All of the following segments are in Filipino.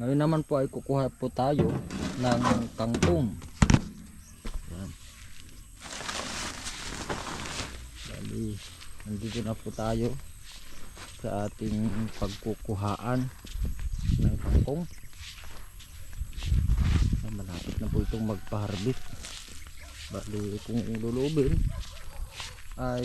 Ngayon naman po ay kukuha po tayo ng kangkong. Yan. Bali, nandito na po tayo sa ating pagkukuhaan ng kangkong. Ah, malapit na po itong magpa-harvest. Bali, kung lulubin ay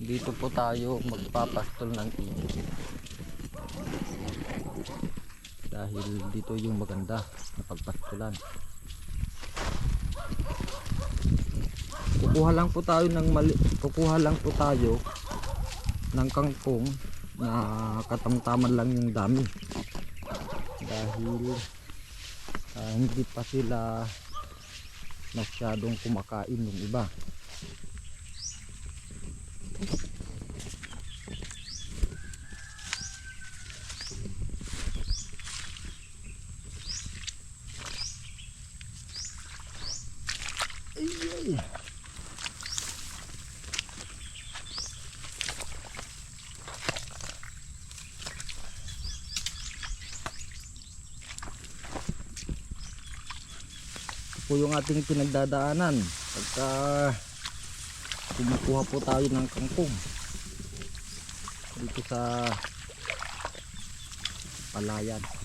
dito po tayo magpapastol ng ibig dahil dito yung maganda na pagpastulan kukuha lang po tayo ng mali kukuha lang po tayo ng kangkong na katamtaman lang yung dami. Dahil ah, hindi pa sila masyadong kumakain ng iba Ito po yung ating pinagdadaanan. Pagka kumukuha po tayo ng kangkong. Dito sa palayan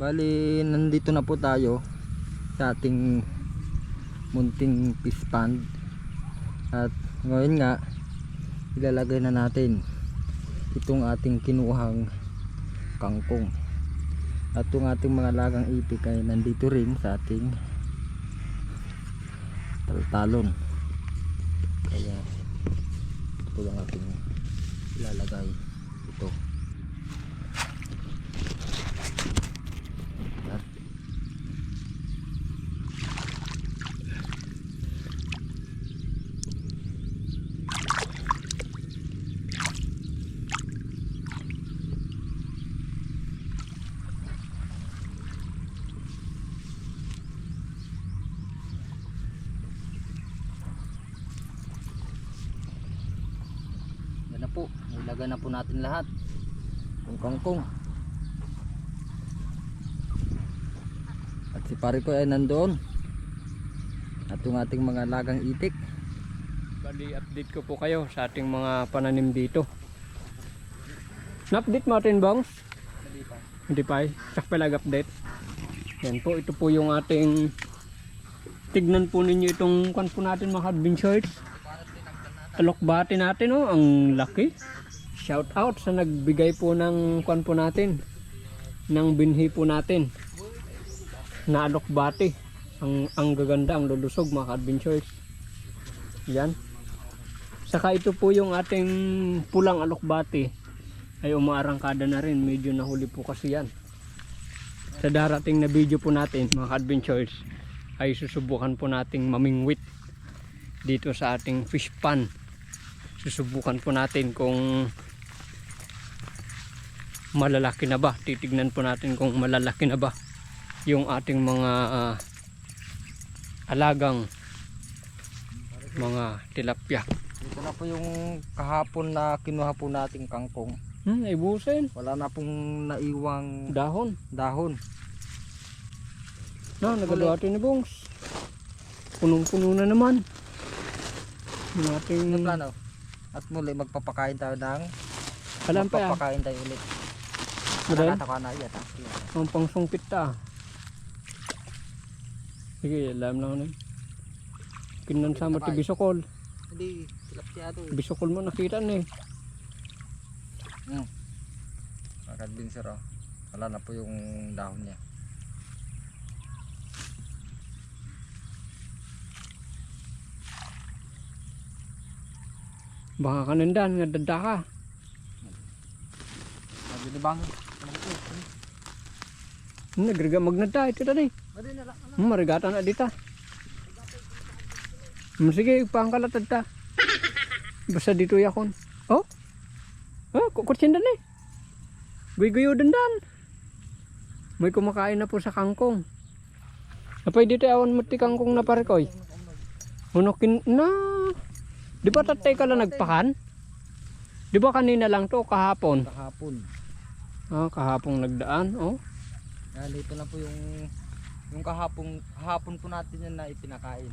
Bali, nandito na po tayo sa ating munting fish pond. At ngayon nga, ilalagay na natin itong ating kinuhang kangkong. At itong ating mga lagang ipik ay nandito rin sa ating taltalon. Kaya ito lang ating ilalagay ito. Yan. Yan na po, ilagay na po natin lahat. Kung kangkong. At si pare ko ay nandoon. At yung ating mga lagang itik. Bali, update ko po kayo sa ating mga pananim dito. Na-update mo atin, Bongs? Hindi pa eh. Sakpa update Yan po, ito po yung ating tignan po ninyo itong kwan po natin mga adventures. Alokbati natin oh, ang laki. Shout out sa nagbigay po ng kwan po natin. Ng binhi po natin. Na alokbati. Ang, ang gaganda, ang lulusog mga adventures. Yan. Saka ito po yung ating pulang alokbati ay umaarangkada na rin. Medyo nahuli po kasi yan. Sa darating na video po natin mga adventures ay susubukan po nating mamingwit dito sa ating fish pan. Susubukan po natin kung malalaki na ba. Titignan po natin kung malalaki na ba yung ating mga ah, alagang mga tilapia. Ito na po yung kahapon na kinuha po nating kangkong. Hmm, ibusin. Wala na pong naiwang Dahon. dahon. Na, nagaluhati ni Bongs. Punong-puno na naman. Yung ating... Ano plano? At muli magpapakain tayo ng Alam magpapakain tayo ulit. Madal? Nakataka na iya ta. Ang pangsungpit ta. Sige, alam lang na. Kinan sama ti Bisokol. Hindi, tilapia to. eh. Bisokol mo nakita ni. Hmm. Makadbinser oh. Wala na po yung dahon niya. Baka kanandan nga dada ka. Sabi ni Bang. Ito. Mali na lang. Hmm, marigata na dita. Hmm, sige, pangkalatad ta. Basta dito yakon. Oh? Oh, kukutsin dan eh. Guy-guyo dandan. May kumakain na po sa kangkong. Napay dito awan mo ti kangkong na pare koy. Unokin na. Di ba tatay ka lang nagpakan? Di ba kanina lang to kahapon? Kahapon. Ah, kahapon nagdaan. Oh. Yan, ito na po yung yung kahapon kahapon po natin yan na ipinakain.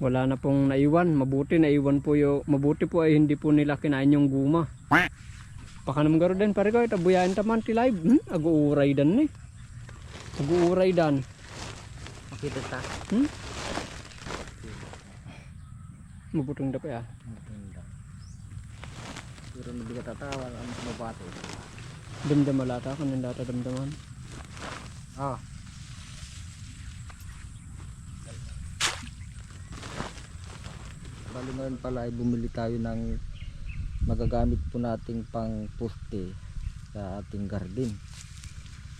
Wala na pong naiwan. Mabuti naiwan po yung mabuti po ay hindi po nila kinain yung guma. Baka naman garo din pare ko tabuyain taman ti live. Hmm? Aguuray dan ni. Aguuray dan. Makita ta. Hmm? Mabuting dapat ya. Maganda. Pero nabigat tatawa ang mabato. Damdam malata kan data damdaman. Ah. Bali ngayon pala ay bumili tayo ng magagamit po nating pang poste sa ating garden.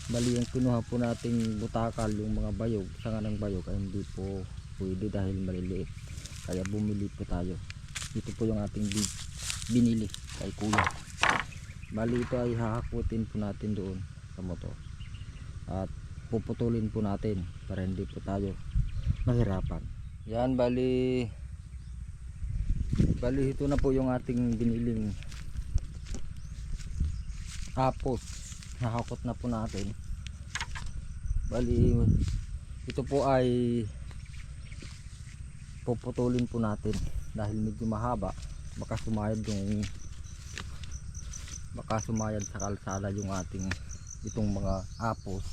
Bali yung kinuha po nating butakal yung mga bayog, sanga ng bayog ay hindi po pwede dahil maliliit. Kaya bumili po tayo. Ito po yung ating bi- binili kay kuya. Bali ito ay hahakutin po natin doon sa motor. At puputulin po natin para hindi po tayo mahirapan. Yan bali bali ito na po yung ating biniling apos. Nahakot na po natin. Bali ito po ay puputulin po natin dahil medyo mahaba baka sumayad yung baka sumayad sa kalsada yung ating itong mga apos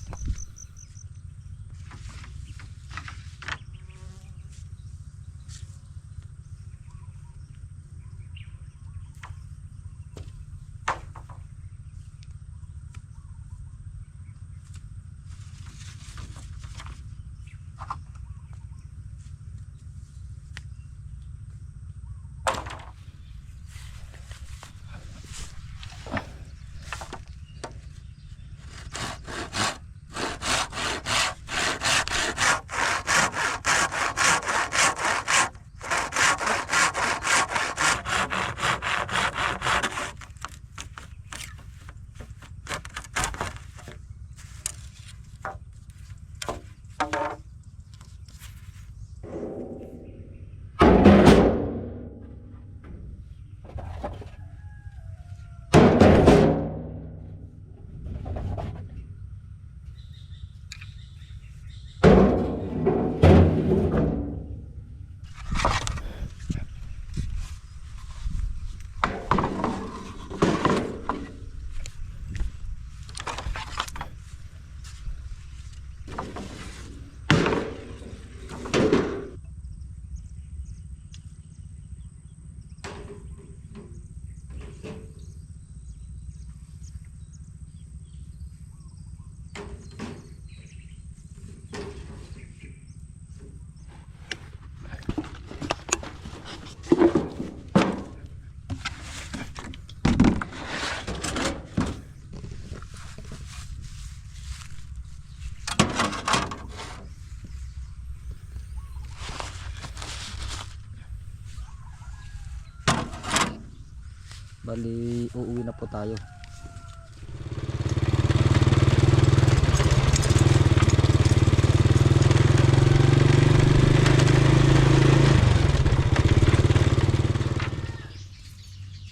bali uuwi na po tayo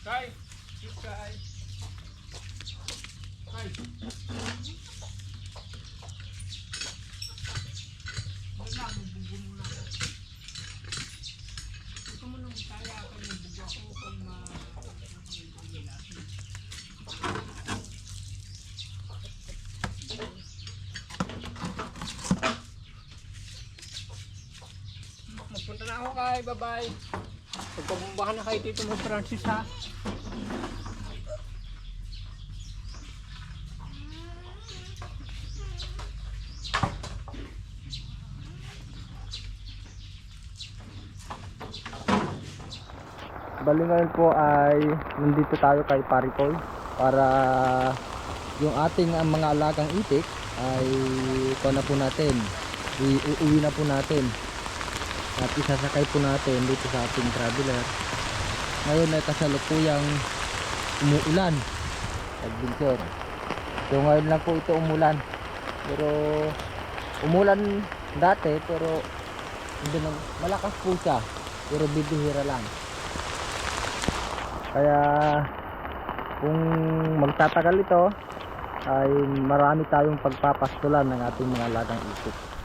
Hi. Kay. Bye-bye. Pagpabumbahan na kay Tito mo Francis ha. Bali ngayon po ay nandito tayo kay Parikoy para yung ating ah, mga alagang itik ay ito na po natin. Iuwi na po natin. At isasakay po natin dito sa ating traveler. Ngayon ay kasalukuyang umuulan. Adventure. So ngayon lang po ito umulan. Pero umulan dati pero hindi na malakas po siya. Pero bibihira lang. Kaya kung magtatagal ito ay marami tayong pagpapastulan ng ating mga lagang isip.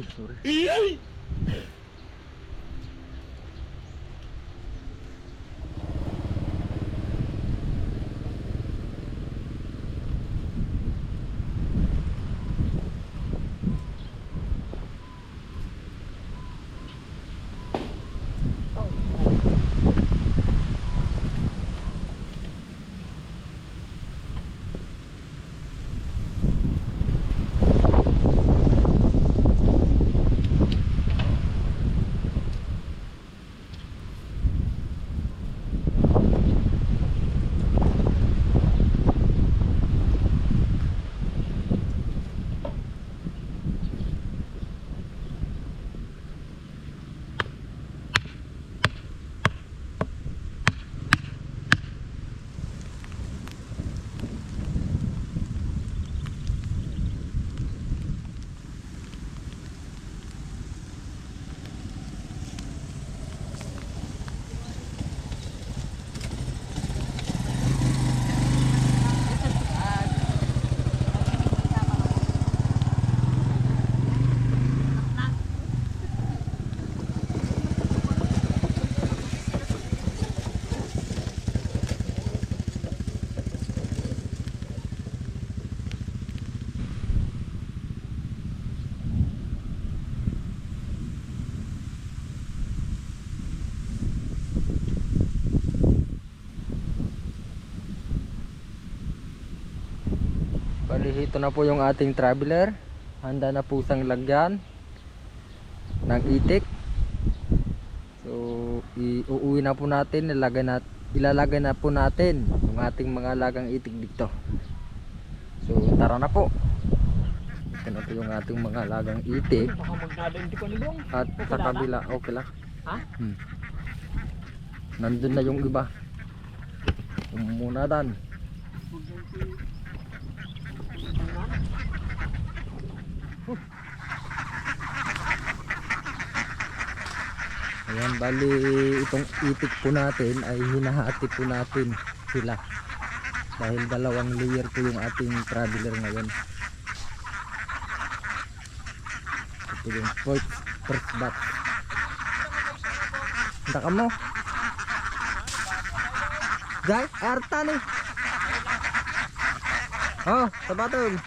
Ay, sorry. Bali, ito na po yung ating traveler. Handa na po sang lagyan ng itik. So, iuuwi na po natin, ilalagay na, ilalagay na po natin yung ating mga lagang itik dito. So, tara na po. Ito na po yung ating mga lagang itik. At sa kabila, okay lang. Ha? Hmm. Nandun na yung iba. Umunadan. Ayan, bali itong itik po natin ay hinahati po natin sila. Dahil dalawang layer po yung ating traveler ngayon. Ito yung first, first batch. Ka mo. Jai, arta ni. Oh, sabatong.